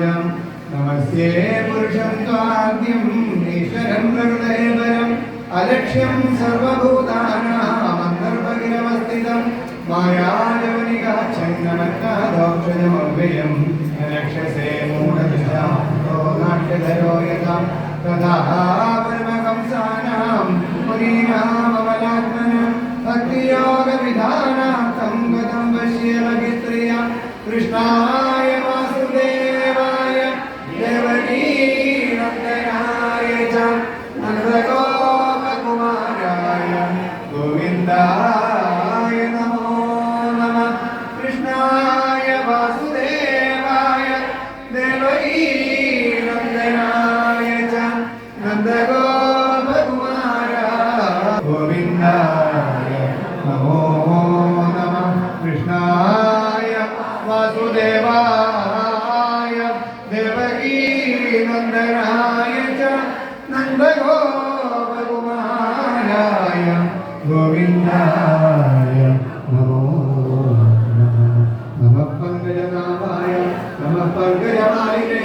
രാജം നമസ്തേ പുരുഷം ത്വാദ്യം ഈശ്വരം പ്രകൃതേവരം അലക്ഷ്യം സർവഭൂതാനാമന്തർഭഗിരവസ്ഥിതം മായാജവനികാച്ഛന്നമത്താദോക്ഷജമവ്യയം രക്ഷസേ മൂഢദൃശാ നാട്യധരോ യഥാ തഥാ പരമഹംസാനാം മുനീനാമവലാത്മനം ഭക്തിയോഗവിധാനാർത്ഥം ഗതം പശ്യമഭിത്രിയ കൃഷ്ണായ గోవిందాయ నమో నమ. కృష్ణాయ వాసుదేవాయ. దేవై నందనాయ చ. నందగోపకుమార గోవిందాయ నమో నమ. కృష్ణాయ వాసుదేవాయ. ഗോവിന്ദായ നമോ നമ നമ പങ്കജനാമായ നമ പങ്കജമാലിനേ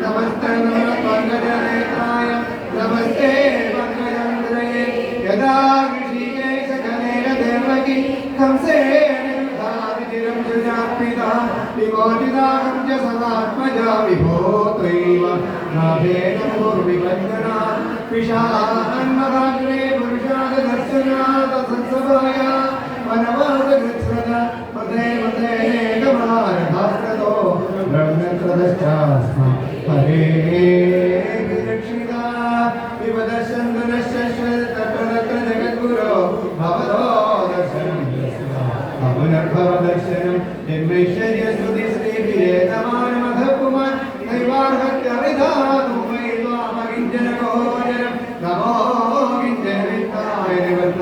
നമസ്തേ നമ പങ്കജനേത്രായ നമസ്തേ പങ്കജാന്ത്രയേ യഥാ ഋഷികേശകനേന ദേവകി കംസേന ധാവിതിരം സുജാപിതാ വിമോചിതാഹം ച സമാത്മജാ വിഭോ ത്വൈവ നാഭേന പൂർവിവഞ്ജനാ विशालान्नराग्रे पुरुषादर्शनाथ संसभाया वनवादगच्छत पदे पदे एकमारभास्करो ब्रह्मत्रदश्चास्म हरे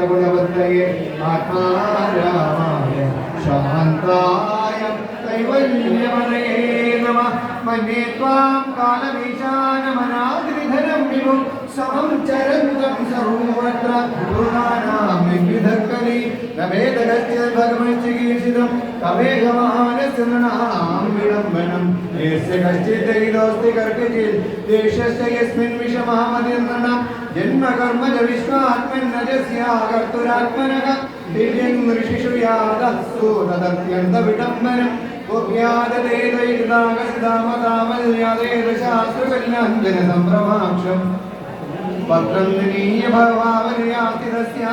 गुणवत्तये आकाराय शान्ताय कैवल्यमने नमः मन्ये त्वां कालवीशानमनाद्रिधनं विभुं समं चरन्तं सर्वत्र गुरुणानां विविधकली न वेदगत्य भगवञ्चिकीर्षितं तवेगमहानस्य नृणां विडम्बनं यस्य कश्चिद्दयितोऽस्ति कर्कचित् देशस्य यस्मिन् विषमहामतिर्नृणां जन्मकर्मज विश्वात्मनि കർമ്മജ വിശ്വാത്മന്നജസ്യാകർത്തുരാത്മനഃ ദിവ്യം ഋഷിഷു യാദസ്സു തദത്യന്ത വിടംബനം ശാസ്ത്രകല്യാഞ്ജന സംഭ്രമാക്ഷം പത്രം നിനീയ ഭവാവനയാതിരസ്യ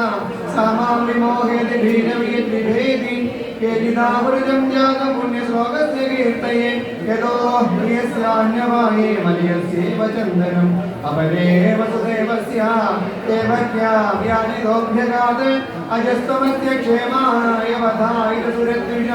സാമാം വിമോഹേതി ഭീനവിയദ്വിഭേദി കേലിതാവൃജം ജാതം പുണ്യശ്ലോകസ്യ കീർത്തയേ യതോ പ്രിയസ്യാന്യവായേ മലിയസ്യേവ ചന്ദനം അപരേവ സുദേവസ്യ ദേവക്യാ വ്യാജിതോഭ്യഗാത് അജസ്തമസ്യ ക്ഷേമായ വധായിത സുരദ്വിഷ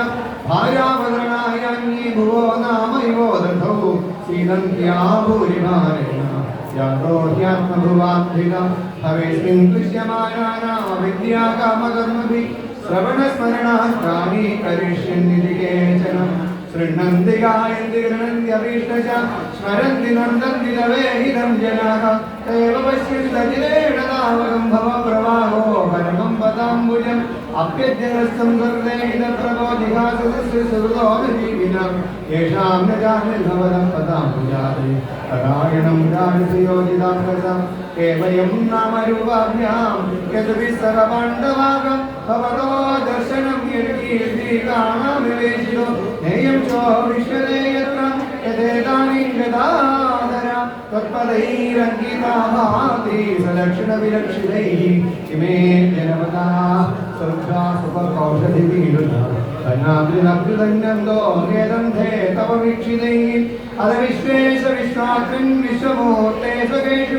ഭാര്യാവതരണായ അന്യേ ഭുവോ നാമൈവോ ദധൗ സീതന്ത്യാ ഭൂരിഭാരേണ യാതോഹ്യാത്മഭുവാബ്ധികം ഹവേസ്മിൻ ദൃശ്യമാനാനാം വിദ്യാകാമകർമ്മഭി ശ്രവണസ്മരണാസ്ത്രാണി കരിഷ്യന്നിതി കേചനം ശൃണ്വന്തി ഗായന്തി ഗൃണന്ത്യഭീഷ്ടശ സ്മരന്തി നന്ദന്തി തവേഹിതം ജനാഃ തേവ പശ്യന്തജിലേടതാവകം ഭവപ്രവാഹോ പരമം പദാംബുജം അഭ്യജ്ഞനസ്ഥം കൃതേ ഇതപ്രഭോ ജിഹാസുതോജീവിനം യേഷാം ന ജാനിർഭവതം പദാംബുജാതി പരായണം രാജസുയോജിതാംഗസം കേവലം നാമരൂപാഭ്യാം യദ്വി സർവപാണ്ഡവാകം ഭവതോ ദർശനം യൽകീർത്തി കാണാമിവേശിതോ നേയം ചോ വിശ്വദേ യത്ര യഥേതാനി ഗദാധര തത്പദൈരംഗിതാ महान्ति सलक्षणविलक्षितैः इमे जनमता सुभ्रा सुपकौषधिवीरुधा न्यदन्धे तव वीक्षितैः अध विश्वेश विश्वाग्रन् विश्वमूर्ते स्वकेषु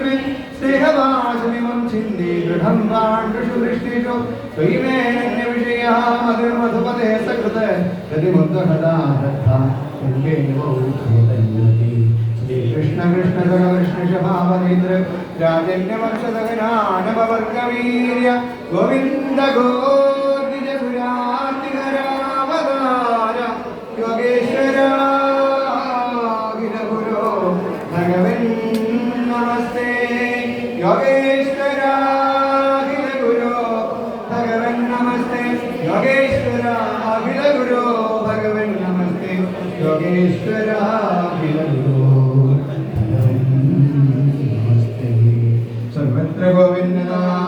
वृष्टिषु त्वयिमेन्यविषयाः मधुर्मधुपते सकृत കൃഷ്ണ കൃഷ്ണ ശഭാവനേന്ദ്ര രാജന്യവംശതകനാനവവർഗവീര്യ ഗോവിന്ദ ഗോർദിജ സുരാതികരാവതാര യോഗേശ്വര ഗുരോ ഭഗവൻ നമസ്തേ യോഗേശ്വര ഗുരോ ഭഗവൻ നമസ്തേ യോഗേശ്വര അഖില ഗുരോ ഭഗവൻ നമസ്തേ യോഗേശ്വര അഖില ഗുരോ 啊。